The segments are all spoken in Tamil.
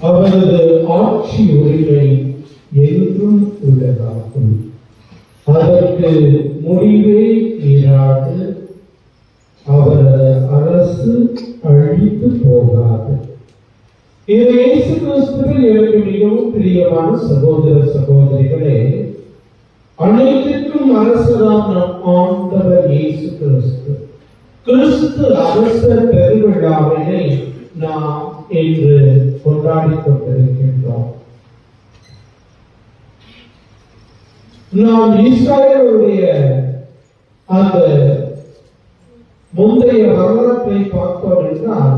அவரது ஆட்சி உரிமை என்றும் உள்ளதாகும் அதற்கு முடிவே இராது. அவரது அரசு அழித்து போகாது. இது இயேசு கிறிஸ்துவில் எனக்கு மிகவும் பிரியமான சகோதர சகோதரிகளே அனைத்திற்கும் அரசராம் ஆண்டவர் இயேசு கிறிஸ்து. கிறிஸ்து அரசர் பெருவிழாவினை நாம் என்று கொண்டாடிக் கொண்டிருக்கின்றோம். நாம் இஸ்ராயலுடைய அந்த முந்தைய வரலாற்றை பார்த்தோம் என்றால்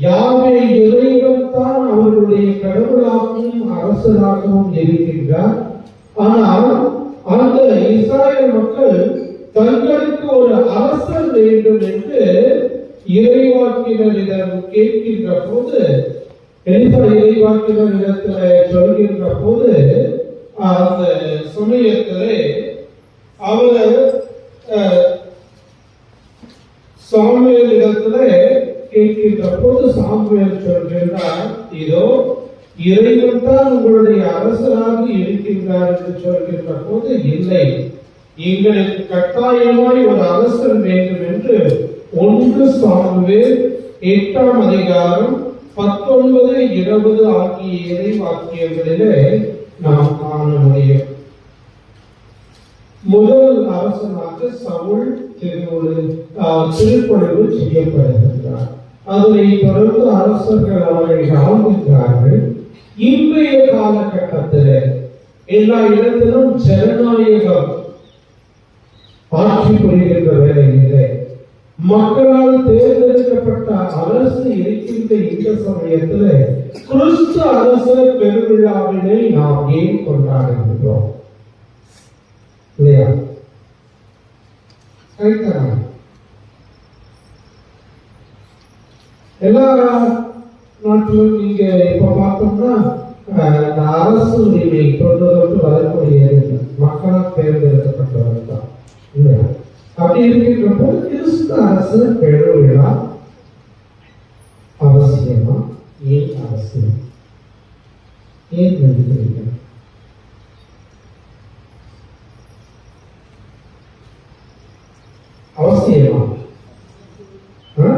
யாவே இறைவன் தான் அவர்களுடைய கடவுளாகவும் அரசராகவும் இருக்கின்றார். ஆனால் அந்த இஸ்ராயல் மக்கள் தங்களுக்கு ஒரு அரசர் வேண்டும் என்று இறைவாக்கினரிடம் கேட்கின்ற போது எலிசா இறைவாக்கினரிடத்துல சொல்கின்ற போது அந்த சமயத்திலே அவர் அஹ், சாமுவேல் இடத்துல கேட்கின்ற போது சாமுவேல் சொல்கின்றார் இதோ இறைவன் தான் உங்களுடைய அரசராக இருக்கின்றார் என்று சொல்கின்ற போது இல்லை எங்களுக்கு கட்டாயமாய் ஒரு அரசன் வேண்டும் என்று ஒன்று சாமுவேல் எட்டாம் அதிகாரம் பத்தொன்பது இருபது ஆகிய இறை வாக்கியங்களிலே நாம் காண முடியும் முதல் அரசனாக சவுல் திருமொழி திருப்பொழிவு செய்யப்படுகின்றார். அதனை தொடர்ந்து அரசர்கள் அவரை ஆளுகின்றார்கள் இன்றைய காலகட்டத்தில் எல்லா இடத்திலும் ஜனநாயகம் ஆட்சி புரிகின்ற வேலையிலே மக்களால் தேர்ந்தெடுக்கப்பட்ட அரசு இருக்கின்ற இந்த சமயத்தில் கிறிஸ்து அரசர் பெருவிழாவினை நாம் ஏன் கொண்டாடுகின்றோம் இல்லையா ரைட்டா எல்லா நாட்டிலும் நீங்க இப்ப பார்த்தோம்னா அஹ், இந்த அரசு உரிமை தொன்று தொட்டு வரக்கூடியது மக்களால் தேர்ந்தெடுக்கப்பட்டவர் தான் இல்லையா அப்படி இருக்கின்ற போது கிறிஸ்து அரசு பெருவிழா அவசியமா ஏன் அவசியம் ஏன் நினைக்கிறீங்க அவசியமா ஆ?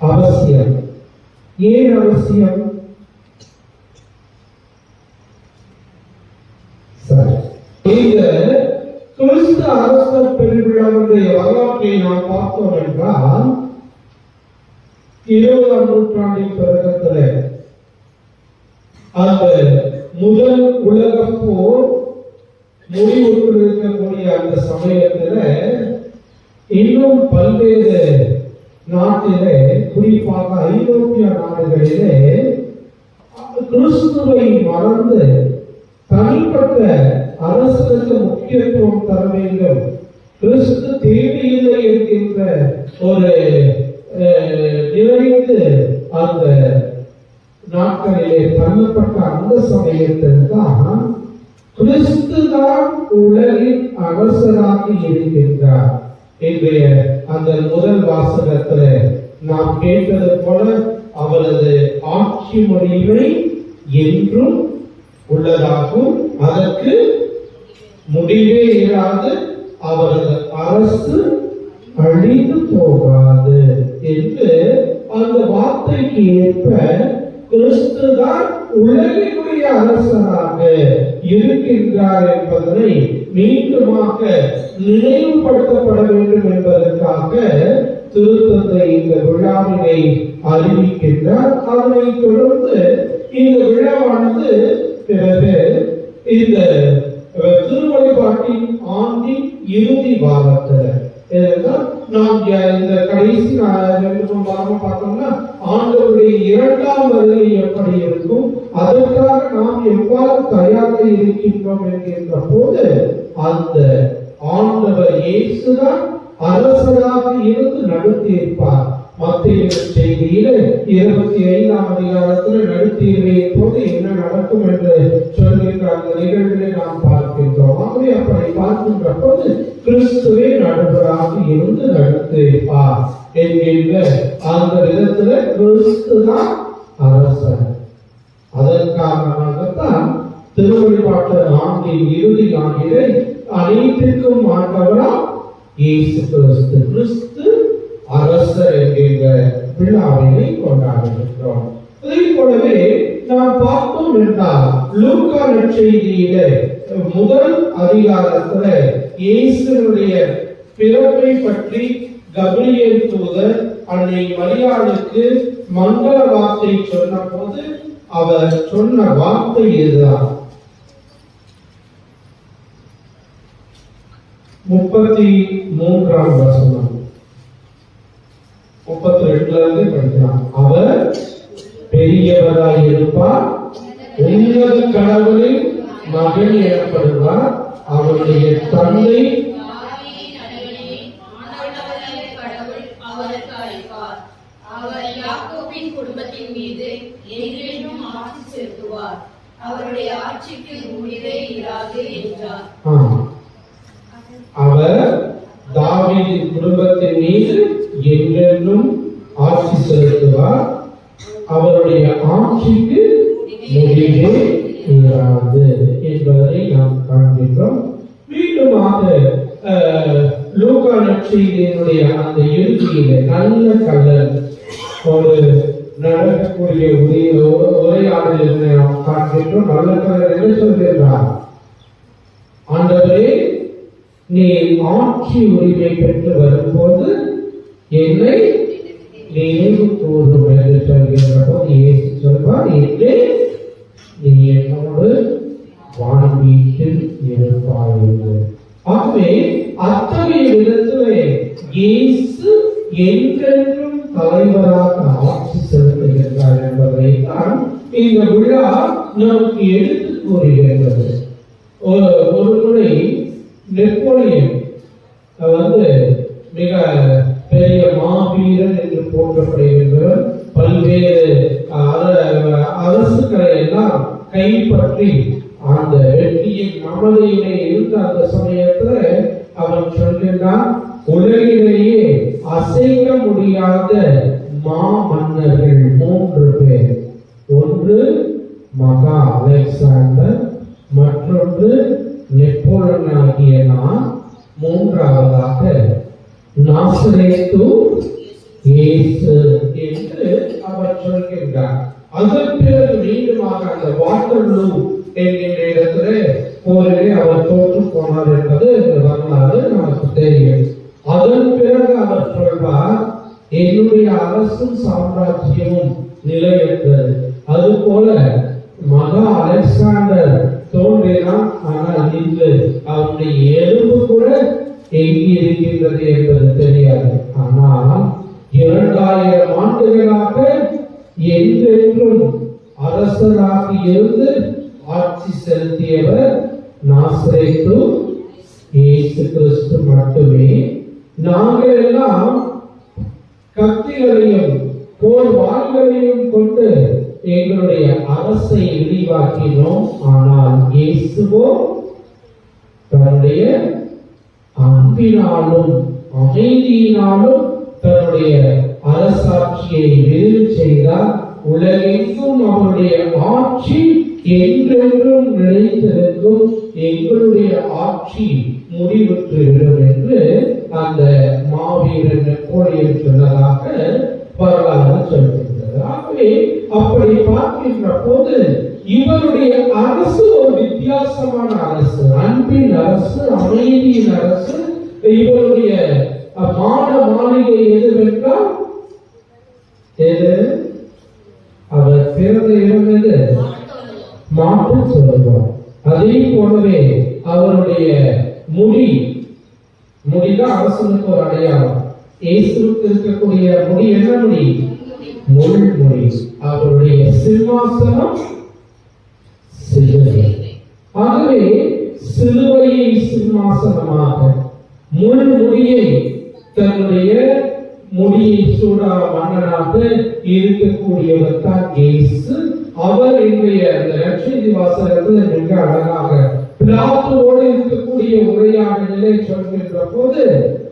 அவசியம் ஏன் அவசியம் திருவிழாவுடைய வரலாற்றை நாம் பார்த்தோம் என்றால் இருபதாம் நூற்றாண்டின் தொடக்கத்தில் அந்த முதல் உலக போர் முடிவுற்று இருக்கக்கூடிய அந்த சமயத்துல இன்னும் பல்வேறு நாட்டிலே குறிப்பாக ஐரோப்பிய நாடுகளிலே கிறிஸ்துவை மறந்து தனிப்பட்ட அரசுக்கு முக்கியத்துவம் தர வேண்டும். கிறிஸ்து தேவையில்லை என்கின்ற ஒரு அஹ், அந்த நாட்களிலே பண்ணப்பட்ட அந்த சமயத்தில் தான் கிறிஸ்து தான் உலகின் அரசராக இருக்கின்றார் இன்றைய அந்த முதல் வாசகத்துல நாம் கேட்டது போல அவரது ஆட்சி மொழிகளை என்றும் உள்ளதாகும். அதற்கு முடிவே இராது. அவரது அரசு அழிந்து போகாது என்று அந்த வார்த்தைக்கு ஏற்ப கிறிஸ்து தான் உலகினுடைய அரசராக இருக்கின்றார் என்பதனை மீண்டுமாக நினைவுபடுத்தப்பட வேண்டும் என்பதற்காக திருத்தந்தை இந்த விழாவினை அறிவிக்கின்றார். அதனை தொடர்ந்து இந்த விழாவானது பிறகு இந்த திருவழிபாட்டின் ஆண்டின் இறுதி வாரத்தில். ஏனென்றால் நாம் இந்த கடைசி நா- வாரமா பார்த்தோம்னா ஆண்டவருடைய இரண்டாம் வருகை எப்படி இருக்கும்? அதற்காக நாம் எவ்வாறு தயாராக இருக்கின்றோம் என்கின்ற போது அந்த ஆண்டவர் இயேசுதான் அரசராக இருந்து நடத்தியிருப்பார். மத்திய செய்தியில இருபத்தி ஐந்தாம் அதிகாரத்தில் நடுத்தீர்வையின் போது என்ன நடக்கும் என்று சொல்கின்ற அந்த நிகழ்வினை நாம் பார்க்கின்றோம். ஆகவே அப்படி பார்க்கின்ற போது கிறிஸ்துவே நடுவராக இருந்து நடத்துவார் என்கின்ற அந்த விதத்துல கிறிஸ்து தான் அரசர். அதன் காரணமாகத்தான் திருவழிபாட்டு ஆண்டின் இறுதி ஆண்டிலே அனைத்திற்கும் ஆண்டவரா இயேசு கிறிஸ்து. கிறிஸ்து அரசர் என்கின்ற விழாவினை கொண்டாடுகின்றோம் இதை போலவே நாம் பார்த்தோம் என்றால் லூக்கா நற்செய்தியில முதல் அதிகாரத்துல இயேசுடைய பிறப்பை பற்றி கபிரியல் தூதர் அன்னை மரியாளுக்கு மங்கள வார்த்தை சொன்ன போது அவர் சொன்ன வார்த்தை இதுதான். முப்பத்தி மூன்றாம் வசனம். முப்பத்தி ரெண்டுல இருந்து படிக்கலாம் அவர் பெரியவராய் இருப்பார் உன்னத கடவுளின் மகன் எனப்படுவார் அவருடைய தந்தை. அவர் யாக்கோபின் குடும்பத்தின் மீது என்றென்றும் ஆட்சி செலுத்துவார் அவருடைய ஆட்சிக்கு முடிவே இராது என்றார். அவர் தாவீதின் குடும்பத்தின் மீது என்றென்றும் ஆட்சி செலுத்துவார் அவருடைய ஆட்சிக்கு முடிவே இராது என்பதை நாம் காண்கின்றோம். மீண்டுமாக அஹ், லூக்கா அந்த இறுதியில நல்ல கலர் ஒரு நடக்கக்கூடிய உரை உரையாடலில் நாம் காண்கின்றோம். நல்ல கலர் என்ன சொல்கிறார் ஆண்டவரே நீ ஆட்சி உரிமை பெற்று வரும்போது என்னை நினைவு கூறும் என்று சொல்கின்ற இயேசு சொல்வார் என்றே நீ என்னோடு வான்வீட்டில் இருப்பாய் என்று. ஆகவே அத்தகைய விதத்திலே இயேசு என்றென்றும் தலைவராக ஆட்சி செலுத்துகின்றார் என்பதை தான் இந்த விழா நமக்கு எடுத்து கூறுகின்றது. நெப்போலியன் வந்து மிக பெரிய மாவீரன் என்று போற்றப்படுகின்றவர். பல்வேறு அரசுகளை எல்லாம் கைப்பற்றி அந்த வெற்றியின் அமலையிலே இருந்த அந்த சமயத்துல அவன் சொல்கின்றான் உலகிலேயே அசைக்க முடியாத மா மன்னர்கள் மூன்று பேர். ஒன்று மகா அலெக்சாண்டர் மற்றொன்று நெப்போலனாகிய நான் மூன்றாவதாக நாசரேத்து இயேசு என்று அவர் சொல்கின்றார். அதன் பிறகு மீண்டுமாக அந்த வாட்டர்லூ என்கின்ற இடத்திலே போரிலே அவர் தோற்று போனார் என்பது வரலாறு நமக்கு தெரியும். அதன் பிறகு அவர் சொல்வார் என்னுடைய அரசும் சாம்ராஜ்யமும் நிலையற்றது. அதுபோல மகா அலெக்சாண்டர் தோன்றினான் ஆனால் இன்று அவனுடைய எலும்பு கூட எங்கே இருக்கின்றது என்பது தெரியாது. ஆனால் இரண்டாயிரம் ஆண்டுகளாக என்றென்றும் அரசராக இருந்து ஆட்சி செலுத்தியவர் நாசரேத்து இயேசு கிறிஸ்து மட்டுமே. நாங்கள் எல்லாம் கத்திகளையும் போர் வாள்களையும் கொண்டு எங்களுடைய அரசை விரிவாக்கினோம். ஆனால் இயேசுவோ தன்னுடைய அன்பினாலும் அமைதியினாலும் தன்னுடைய அரசாட்சியை விரிவு செய்தார். உலகெங்கும் அவருடைய ஆட்சி என்றென்றும் நிலைத்திருக்கும். எங்களுடைய ஆட்சி முடிவுற்றுவிடும் என்று அந்த மாவீரன் நெப்போலியன் சொன்னதாக வரலாறு சொல்கின்றது ஆகவே அப்படி பார்க்கின்ற போது இவருடைய அரசு ஒரு வித்தியாசமான அரசு. அன்பின் அரசு அமைதியின் அரசு. இவருடைய மாட மாளிகை எதுவென்றால்? எது? அவர் பிறந்த இடம் எது? மாட்டு சொல்லுவோம் அதே போலவே அவருடைய முடி முடிதான் அரசனுக்கு ஒரு அடையாளம். இயேசுவுக்கு இருக்கக்கூடிய முடி என்ன முடி? முள் அவருடைய சிம்மாசனம் சிலுவை. ஆகவே சிலுவையை சிம்மாசனமாக முள் தன்னுடைய முடியை சூடா மன்னனாக இருக்கக்கூடியவர் தான் இயேசு. அவர் இன்றைய அந்த லட்சுமி வாசகத்தில் மிக அழகாக பிலாத்துவோடு இருக்கக்கூடிய உரையாடலை சொல்கின்ற போது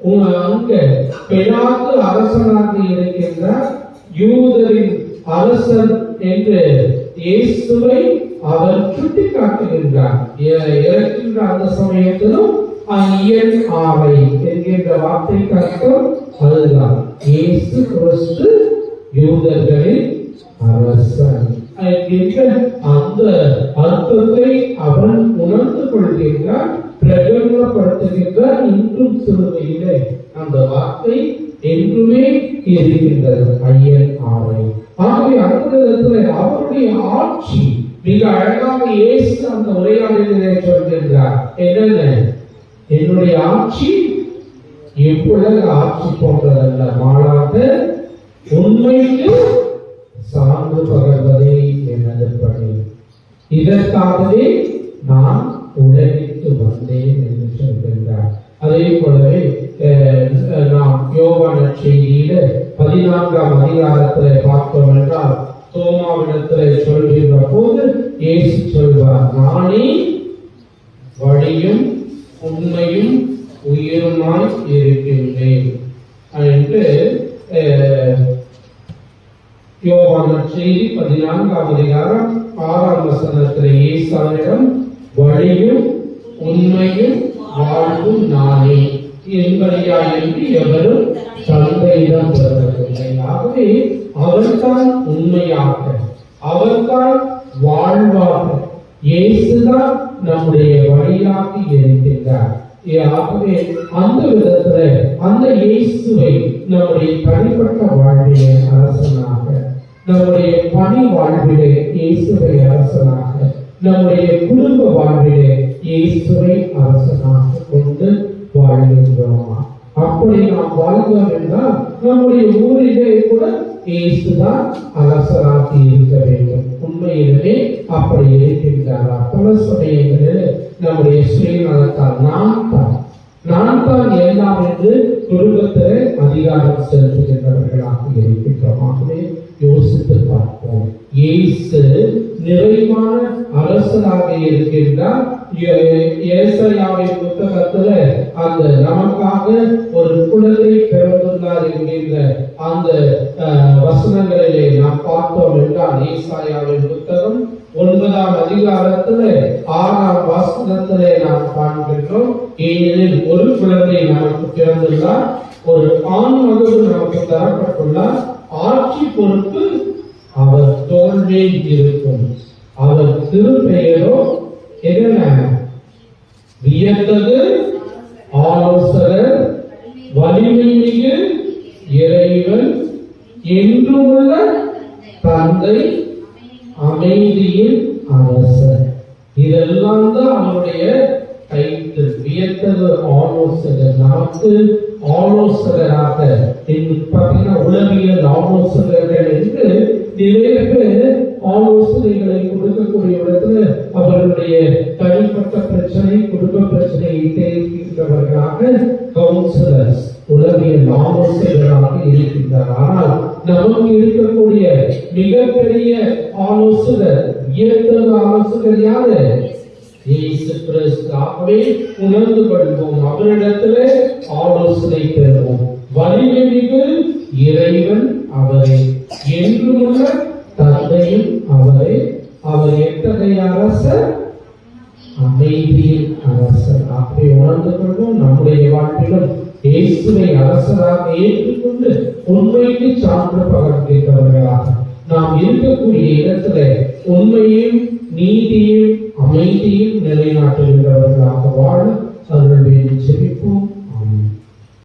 உங்க அங்க பிலாத்து அரசனாக இருக்கின்ற யூதரின் அரசன் என்று இயேசுவை அவர் சுட்டி காட்டுகின்றார் இ- இறக்கின்ற அந்த சமயத்திலும் ஐயன் ஆவை என்கின்ற வார்த்தைக்கு அர்த்தம் அதுதான் இயேசு கிறிஸ்து யூதர்களின் அரசன் என்கின்ற அந்த அர்த்தத்தை அவன் உணர்ந்து கொள்கின்றான் பிரகடனப்படுத்துகின்றான் இன்றும் சிறுமையிலே. அந்த வார்த்தை என்றுமே இருக்கின்றது ஐயன் ஆவை ஆகவே அந்த அவருடைய ஆட்சி மிக அழகாக இயேசு அந்த உரையாடலிலே சொல்கின்றார் என்னென்ன? என்னுடைய ஆட்சி இவ்வுலக ஆட்சி போன்றதல்ல. மாறாக உண்மைக்கு சார்ந்து பகர்வதே எனது பணி. இதற்காகவே நான் உலகிற்கு வந்தேன் என்று சொல்கின்றார். அதே போலவே நாம் யோவான செய்தியில பதினான்காம் அதிகாரத்துல பார்த்தோம் என்றால் தோமாவிடத்துல சொல்கின்ற போது இயேசு சொல்வார் நானே வழியும் உண்மையும் உயிருமாய் இருக்கின்றேன். என்று அஹ், யோவான செய்தி பதினான்காம் அதிகாரம் ஆறாம் வசனத்தில் இயேசானிடம் வழியும் உண்மையும் வாழ்வும் நானே. என்பதையா என்று எவரும் தந்தையிடம் பிறந்ததில்லை ஆகவே அவர்தான் உண்மையாக அவர்தான் வாழ்வாக. இயேசுதான் நம்முடைய வழியாக இருக்கின்றார். ஆகவே அந்த விதத்துல அந்த இயேசுவை நம்முடைய தனிப்பட்ட வாழ்விலே அரசனாக நம்முடைய பணி வாழ்விலே இயேசுவை அரசனாக நம்முடைய குடும்ப வாழ்விலே இயேசுவை அரசனாக கொண்டு வாழ்கின்றோமா அப்படி நாம் வாழ்ந்தோம் என்றால் நம்முடைய ஊரிலே கூட இயேசுதான் அரசராக இருக்க வேண்டும். உண்மையிலுமே அப்படி இருக்கின்றாரா. பல சமயங்களில் நம்முடைய சுயநலத்தால் நான் தான். நான் தான் எல்லாம் என்று குடும்பத்திலே அதிகாரம் செலுத்துகின்றவர்களாக இருக்கின்றோம். ஆகவே யோசித்து பார்ப்போம் இயேசு நிறைவான அரசனாக இருக்கின்றார். ஏ- புத்தகத்துல அந்த நமக்காக ஒரு குழந்தை பிறந்துள்ளார் என்கின்ற அந்த அஹ், வசனங்களிலே நாம் பார்த்தோம் என்றால் ஏசாயாவின் புத்தகம் ஒன்பதாம் அதிகாரத்துல ஆறாம் வாசனத்திலே நாம் காண்கின்றோம். ஏனெனில் ஒரு குழந்தை நமக்கு பிறந்துள்ளார். ஒரு ஆண் மகவு நமக்கு தரப்பட்டுள்ளார். ஆட்சி பொறுப்பு அவர் தோல்வியில் இருக்கும் அவர் திருப்பெயரோ என்ன வியத்தது ஆலோசகர் வலிமை மிகு இறைவன் என்றுமுள்ள தந்தை அமைதியின் அரசர். இதெல்லாம் தான் அவருடைய கைத்து வியத்தது ஆலோசகர். நமக்கு ஆலோசகராக பார்த்தீங்கன்னா உளவியல் ஆலோசகர்கள் ஆலோசனைகளை கொடுக்கக்கூடிய இடத்துல அவர்களுடைய தனிப்பட்ட பிரச்சனை குடும்ப பிரச்சனையை தெரிவிக்கின்றவர்களாக கவுன்சிலர்ஸ் உளவியல் இருக்கின்றார். ஆனால் நமக்கு இருக்கக்கூடிய மிகப்பெரிய ஆலோசகர் இயற்கை ஆலோசகர் யாரு? இயேசு கிறிஸ்து. ஆகவே உணர்ந்து கொள்வோம் அவரிடத்திலே ஆலோசனை பெறுவோம். வலிமை இறைவன் அவரே. என்றுமுள்ள தந்தையும் அவரே. அவர் எத்தகைய அரசர்? அமைதியின் அரசர். அப்படி உணர்ந்து கொள்வோம் நம்முடைய வாழ்க்கையிலும் இயேசுவை அரசராக ஏற்றுக்கொண்டு உண்மைக்கு சான்று பகர்ந்திருக்கிறவர்களாக நாம் இருக்கக்கூடிய இடத்துல உண்மையும் நீதியும் அமைதியும் நிலைநாட்டுகின்றவர்களாக வாழ